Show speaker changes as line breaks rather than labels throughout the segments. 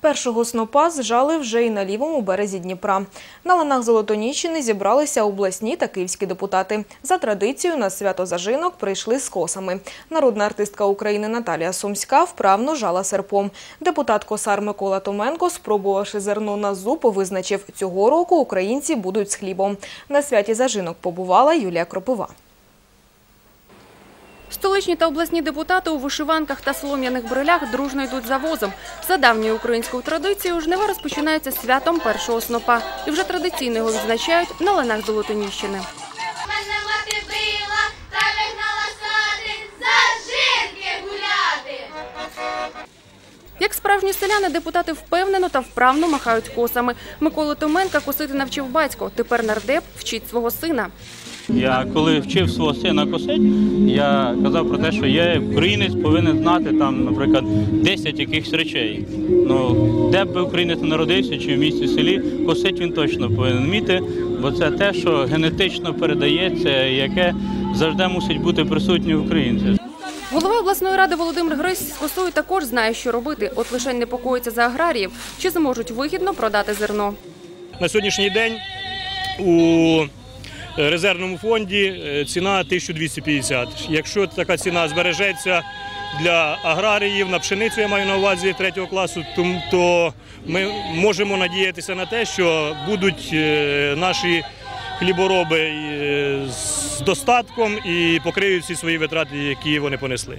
Першого снопа зжали вже і на лівому березі Дніпра. На ланах Золотоніщини зібралися обласні та київські депутати. За традицією на свято зажинок прийшли з косами. Народна артистка України Наталія Сумська вправно жала серпом. Депутат Косар Микола Томенко, спробувавши зерно на зуб, визначив, цього року українці будуть з хлібом. На святі зажинок побувала Юлія Кропива.
Столичні та обласні депутати у вишиванках та солом'яних брилях дружно йдуть за возом. За давньою українською традицією жнива розпочинається святом першого снопа. І вже традиційно його відзначають на ланах Золотоніщини. Як справжні селяни, депутати впевнено та вправно махають косами. Миколу Томенка косити навчив батько. Тепер нардеп вчить свого сина.
Я коли вчив свого сина косить, я казав про те, що я українець повинен знати там, наприклад, 10 якихось речей. Ну, де б українець народився чи в місті в селі, косить він точно повинен вміти, бо це те, що генетично передається, яке завжди мусить бути присутнє в українців.
Голова обласної ради Володимир Грись з косою також знає, що робити. От лише непокоїться за аграріїв, чи зможуть вигідно продати зерно.
На сьогоднішній день у резервному фонді е, ціна 1250. Якщо така ціна збережеться для аграріїв на пшеницю, я маю на увазі третього класу, то- ми можемо надіятися на те, що будуть е, наші хлібороби е, з достатком і покриють всі свої витрати, які вони понесли.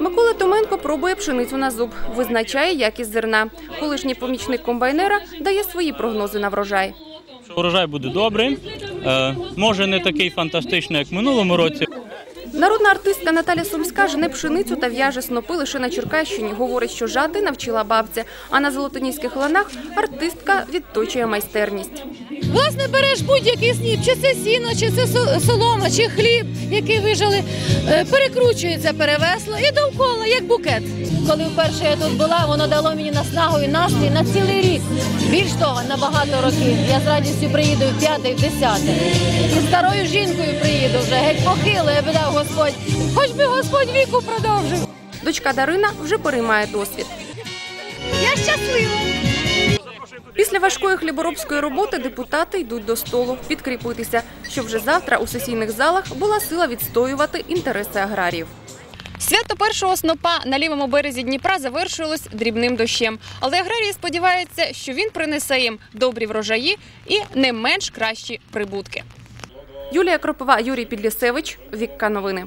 Микола Томенко пробує пшеницю на зуб, визначає якість зерна. Колишній помічник комбайнера дає свої прогнози на врожай.
Урожай буде добрий, може не такий фантастичний, як минулому році.
Народна артистка Наталя Сумська жне пшеницю та в'яже снопи лише на Черкащині. Говорить, що жати навчила бабця. А на золотоніських ланах артистка відточує майстерність.
Власне, береш будь-який сніп, чи це сіно, чи це солома, чи хліб, який вижали, е, перекручується перевесло і довкола, як букет. Коли вперше я тут була, воно дало мені наснагу і настрій на цілий рік. Більш того, на багато років. Я з радістю приїду в п'яте, в десяте. І старою жінкою приїду вже геть похило, я би дав Господь. Хоч би Господь віку продовжив.
Дочка Дарина вже переймає досвід.
Я щаслива.
Після важкої хліборобської роботи депутати йдуть до столу підкріпитися, щоб вже завтра у сесійних залах була сила відстоювати інтереси аграріїв. Свято першого снопа на лівому березі Дніпра завершилось дрібним дощем. Але аграрії сподіваються, що він принесе їм добрі врожаї і не менш кращі прибутки. Юлія Кропова, Юрій Підлісевич, Вікка Новини.